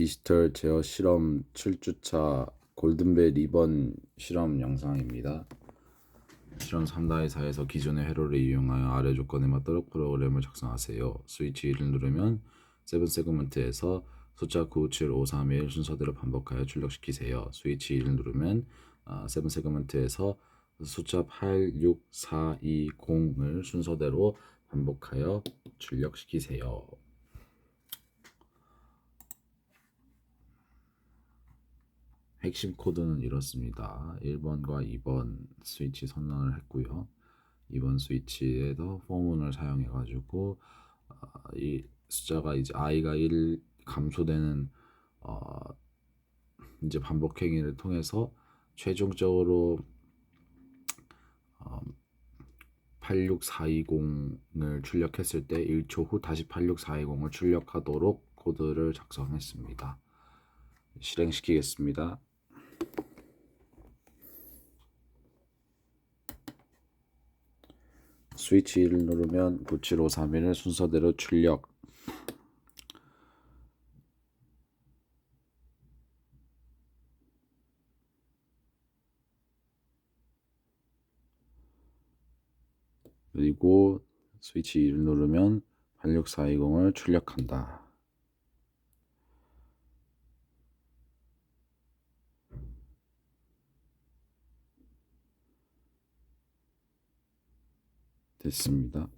디지털 제어 실험 7주차 골든벨 2번 실험 영상입니다. 실험 3-4에서 기존의 회로를 이용하여 아래 조건에 맞도록 프로그램을 작성하세요. 스위치 1을 누르면 세븐 세그먼트에서 숫자 95753일 순서대로 반복하여 출력시키세요. 스위치 1을 누르면 아, 세븐 세그먼트에서 숫자 86420을 순서대로 반복하여 출력시키세요. 핵심 코드는 이렇습니다. 1번과 2번 스위치 선언을 했고요. 2번 스위치에도 포문을 사용해 가지고 어, 이 숫자가 이제 i가 1 감소되는 어, 이제 반복 행위를 통해서 최종적으로 어, 86420을 출력했을 때 1초 후 다시 86420을 출력하도록 코드를 작성했습니다. 실행시키겠습니다. 스위치 1을 누르면 97531을 순서대로 출력 그리고 스위치 1을 누르면 86420을 출력한다. 됐습니다.